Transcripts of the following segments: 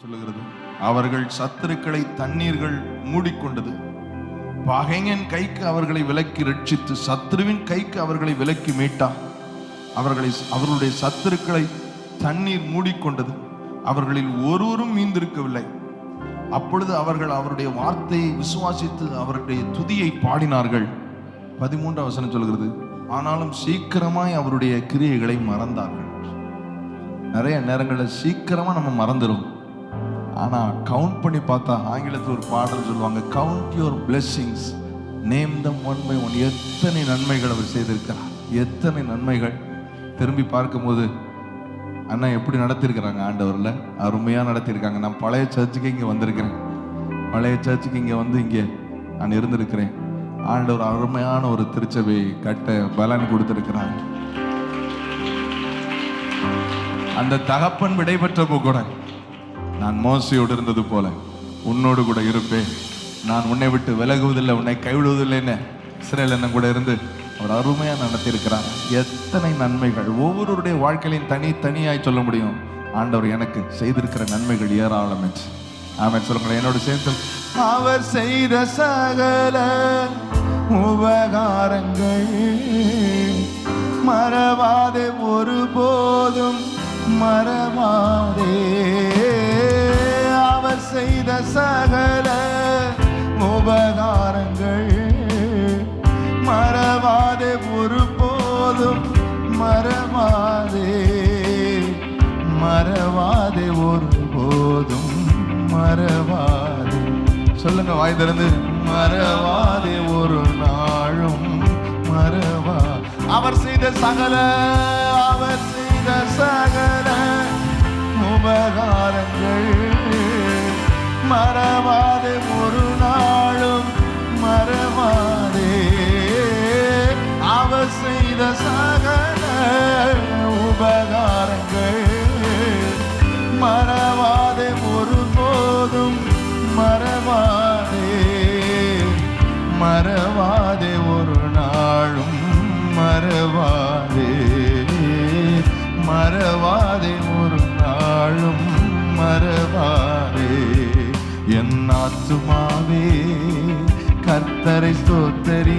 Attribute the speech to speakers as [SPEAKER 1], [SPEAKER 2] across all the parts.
[SPEAKER 1] சொல்லுகிறது. அவர்கள் சத்துருக்களை தண்ணீர்கள் மூடிக்கொண்டது. பகைஞன் கைக்கு அவர்களை விலக்கி ரட்சித்து சத்ருவின் கைக்கு அவர்களை விலக்கி மீட்டா. அவர்களை அவர்களுடைய சத்துருக்களை தண்ணீர் மூடிக்கொண்டது. அவர்களில் ஒருவரும் மீந்திருக்கவில்லை. அப்பொழுது அவர்கள் அவருடைய வார்த்தையை விசுவாசித்து அவருடைய துதியை பாடினார்கள். பதிமூன்று அவசரம் சொல்கிறது ஆனாலும் சீக்கிரமாய் அவருடைய கிரியைகளை மறந்தார்கள். நிறைய நேரங்களில் சீக்கிரமா நம்ம மறந்துடும் ஆனா கவுண்ட் பண்ணி பார்த்தா ஆங்கிலத்தில் ஒரு பாடல் சொல்லுவாங்க count your blessings name them one by one எத்தனை நன்மைகள் அவர் செய்திருக்கிறார். எத்தனை நன்மைகள். திரும்பி பார்க்கும்போது அண்ணா எப்படி நடத்தியிருக்கிறாங்க ஆண்டவரில்? அருமையாக நடத்தியிருக்காங்க நான் பழைய சர்ச்சுக்கு இங்கே வந்திருக்கிறேன். பழைய சர்ச்சுக்கு இங்கே வந்து இங்கே நான் இருந்திருக்கிறேன். ஆண்டவர் அருமையான ஒரு திருச்சபை கட்ட பலன் கொடுத்துருக்கிறாங்க அந்த தகப்பன் விடைபெற்றப்போ கூட நான் மோசையோடு இருந்தது போல உன்னோடு கூட இருப்பேன். நான் உன்னை விட்டு விலகுவதில்லை உன்னை கைவிடுவதில்லைன்னு சிறையில் என்ன கூட இருந்து அவர் அருமையாக நடத்தியிருக்கிறார். எத்தனை நன்மைகள். ஒவ்வொருவருடைய வாழ்க்கையிலையும் தனித்தனியாய் சொல்ல முடியும். ஆண்டவர் எனக்கு செய்திருக்கிற நன்மைகள் ஏராளம் என்று. ஆமென். சொல்லுங்களேன் என்னோட சேர்த்து. அவர் செய்த சகல உபகாரங்கள் மறவாதே ஒருபோதும் மறவாதே. செய்த சகல உபகாரங்கள். மறவாதே ஒருபோதும் மறவாதே. மறவாதே ஒருபோதும் மறவாதே. சொல்லுங்க வாய் திறந்து. மறவாதே ஒரு நாளும் மறவா. அவர் செய்த சகல அவர் செய்த சகல உபகாரங்கள். மறவாதே ஒரு நாளும் மறவாதே. அவர் செய்த சகல உபகாரங்கள் மறவாதே ஒரு போதும் மறவாதே. மறவாதே ஒரு நாளும் மறவாதே. மறவாதே ஒரு நாளும் மற என் ஆத்துமாவே கர்த்தரை ஸ்தோத்தரி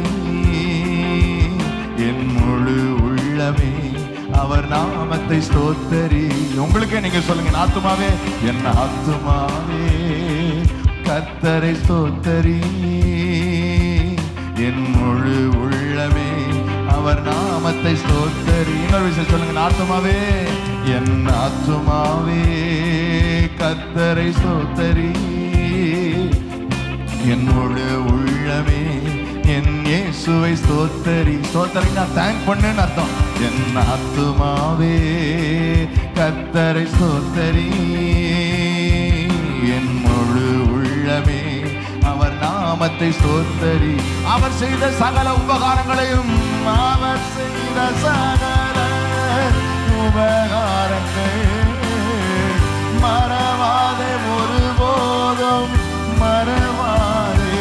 [SPEAKER 1] என் முழு உள்ளமே அவர் நாமத்தை ஸ்தோத்தரி உங்களுக்கே நீங்க சொல்லுங்க என் ஆத்துமாவே என் ஆத்துமாவே கர்த்தரை ஸ்தோத்தரி என் முழு உள்ளமே அவர் நாமத்தை ஸ்தோத்தரி இன்னொரு விஷயம் சொல்லுங்க என் ஆத்துமாவே என் ஆத்துமாவே கத்தரை ஸ்தோத்தரி என்னோட உள்ளமே என் இயேசுவை ஸ்தோத்தரி. ஸ்தோத்தரி நான் தேங்க் பண்ணுன்னு அர்த்தம். என் ஆத்துமாவே கத்தரை ஸ்தோத்தரி. என் முழு உள்ளமே அவர் நாமத்தை ஸ்தோத்தரி. அவர் செய்த சகல உபகாரங்களையும் அவர் செய்த சகல உபகாரங்கள். மறவாத ஒரு நாம் மறவாதே.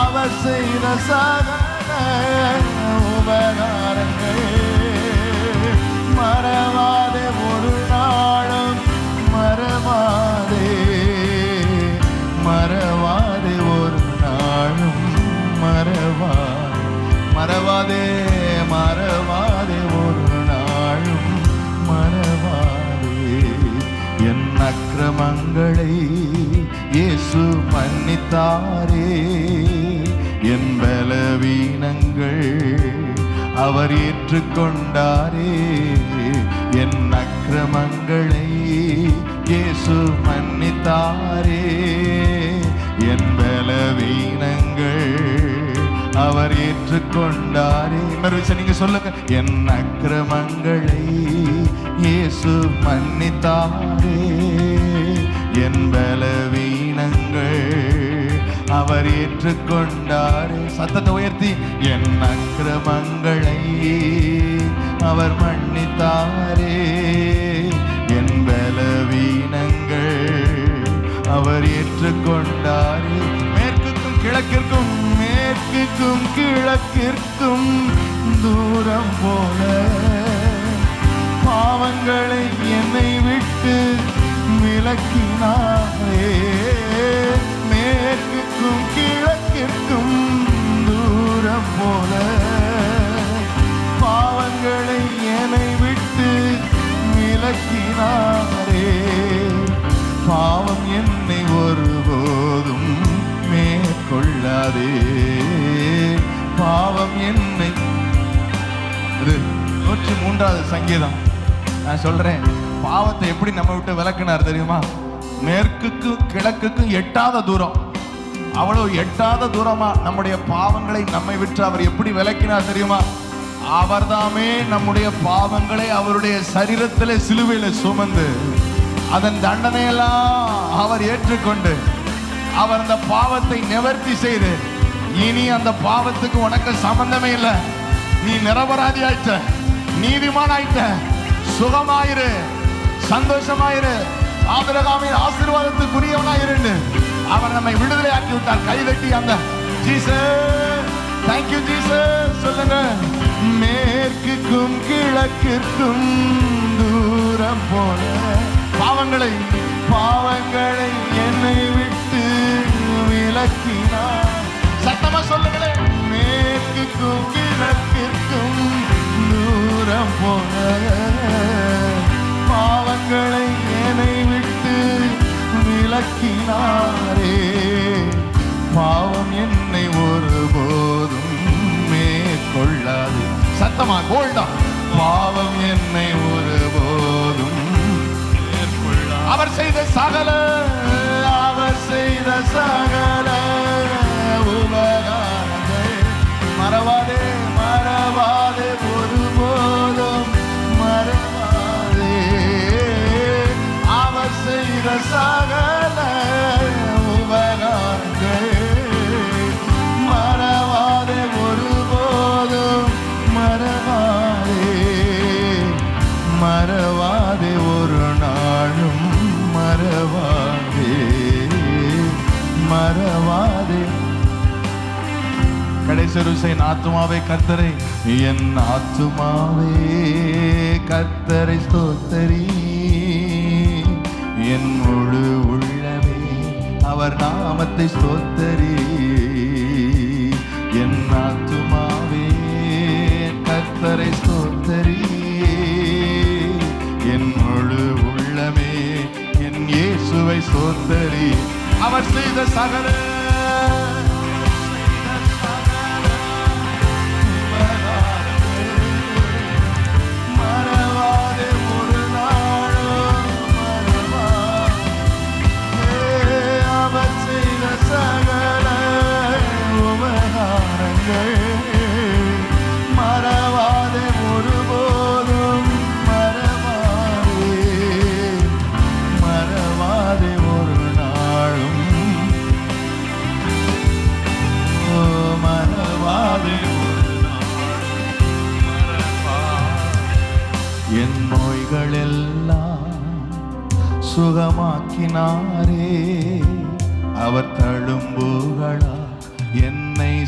[SPEAKER 1] அவர் செய்த சாதனை பாவங்களை இயேசு மன்னித்தாரே. என் பலவீனங்கள் அவர் ஏற்றுக்கொண்டாரே. என் அக்கிரமங்களை இயேசு மன்னித்தாரே. என் பலவீனங்கள் அவர் ஏற்றுக்கொண்டாரே. இன்னொரு விஷயம் நீங்க சொல்லுங்க. என் அக்கிரமங்களை இயேசு மன்னித்தாரே. என் பலவீனங்கள் அவர் ஏற்றுக்கொண்டார். சத்தத்தை உயர்த்தி என் அக்கிரமங்களை அவர் மன்னித்தாரே. என் பலவீனங்கள் அவர் ஏற்றுக்கொண்டாரே. மேற்குக்கும் கிழக்கிற்கும் மேற்குக்கும் கிழக்கிற்கும் தூரம் போல பாவங்களை என்னை விட்டு விளக்கினாரே மேற்குக்கும் கிழக்கிற்கும் தூரம் போல பாவங்களை என்னை விட்டு விளக்கினாரே பாவம் என்னை ஒருபோதும் மேற்கொள்ளாதே. பாவம் என்னை நூற்றி மூன்றாவது சங்கீதம். நான் சொல்றேன். பாவத்தை எப்படி நம்ம விட்டு விளக்குனார் தெரியுமா? மேற்குக்கும் கிழக்குக்கும் எட்டாத தூரம். அவ்வளவு எட்டாத தூரமா நம்முடைய பாவங்களை நம்மை விட்டு அவர் எப்படி விளக்கினார் தெரியுமா? அவர்தாமே நம்முடைய பாவங்களை அவருடைய சரீரத்தில் சிலுவையில சுமந்து அதன் தண்டனையெல்லாம் அவர் ஏற்றுக்கொண்டு அவர் அந்த பாவத்தை நிவர்த்தி செய்து இனி அந்த பாவத்துக்கு உனக்கு சம்பந்தமே இல்லை. நீ நிரபராதி ஆயிட்ட நீதிமான் ஆயிட்ட சுகமாயிரு. சந்தோஷமாயிரு. ஆபிரகாமின் ஆசீர்வாதத்துக்குரியவனாயிருந்து அவர் நம்மை விடுதலை ஆக்கி விட்டார் கைதட்டி அந்த ஜீசஸ் தேங்க்யூ ஜீசஸ் சொல்லுங்க. மேற்குக்கும் கிழக்கிற்கும் தூரம் போல பாவங்களை பாவங்களை என்னை விட்டு விலக்கினார். சத்தமா சொல்லுங்களேன் மேற்குக்கும் கிழக்கிற்கும் தூரம் போன விலக்கினாரே பாவம் என்னை ஒருபோதும் மேற்கொள்ளாது. சத்தமா கோல்டா பாவம் என்னை ஒருபோதும் மேற்கொள்ளாது. அவர் செய்த சகல அவர் செய்த சகல உபகாரங்கள். மறவாதே மறவாதே ஒருபோதும் மறவாதே. அவர் செய்த சகல செருசை என் ஆத்துமாவே கர்த்தரை. என் ஆத்துமாவே கர்த்தரை ஸ்தோத்தரி. என் முழு உள்ளமே அவர் நாமத்தை ஸ்தோத்தரி. என் ஆத்துமாவே கர்த்தரை ஸ்தோத்தரி. என் முழு உள்ளமே என் இயேசுவை ஸ்தோத்தரி. அவர் செய்த சகல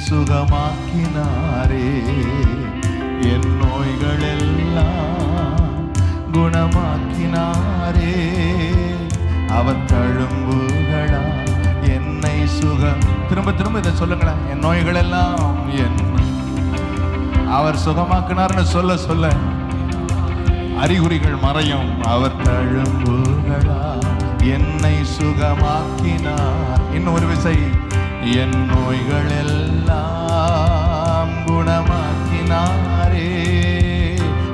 [SPEAKER 1] சுகமாக்கினாரே. என் நோய்கள் எல்லாம் குணமாக்கினாரே. அவர் தழும்புகளா என்னை சுகம் திரும்ப திரும்ப இதை சொல்லுங்களேன். என் நோய்கள் எல்லாம் என் அவர் சுகமாக்கினார்னு சொல்ல சொல்ல. அறிகுறிகள் மறையும். அவர் தழும்புகளா என்னை சுகமாக்கினார். இன்னும் ஒரு விசை. என் நோய்கள் எல்லாம் குணமாக்கினாரே.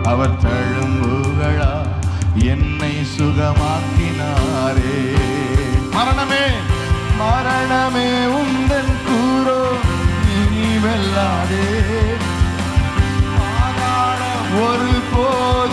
[SPEAKER 1] அவர் தழும்புகளா என்னை சுகமாக்கினாரே. மரணமே மரணமே உந்தன் கூறோ இனி வெல்லாதே. ஒரு போதும்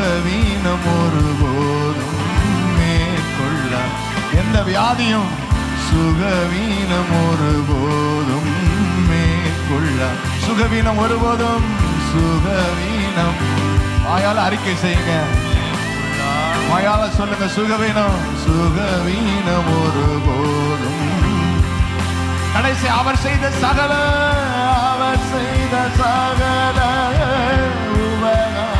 [SPEAKER 1] சுகவீனம் ஒருபோதும் மேற்கொள்ள எந்த வியாதியும் சுகவீனம் ஒருபோதும் மேற்கொள்ள சுகவீனம் ஒருபோதும் சுகவீனம். வாயால் அறிக்கை செய்யுங்க. வாயால சொல்லுங்க சுகவீனம் சுகவீனம் ஒரு போதும் கடைசி அவர் செய்த சகல அவர் செய்த சகல உபகாரம்.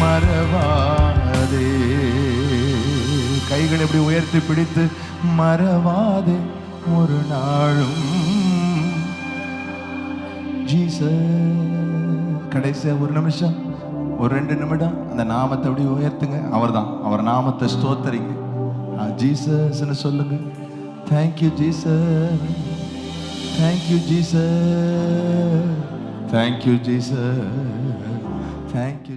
[SPEAKER 1] மறவாதே. கைகளை எப்படி உயர்த்தி பிடித்து மறவாதே. ஒரு நாளும் ஜீச கடைசியாக ஒரு நிமிஷம் ஒரு ரெண்டு நிமிடம் அந்த நாமத்தை அப்படி உயர்த்துங்க. அவர்தான் அவர் நாமத்தை ஸ்தோத்தரிங்க. ஜீசஸ்ன்னு சொல்லுங்க. Thank you Jesus. Thank you Jesus. Thank you Jesus. Thank you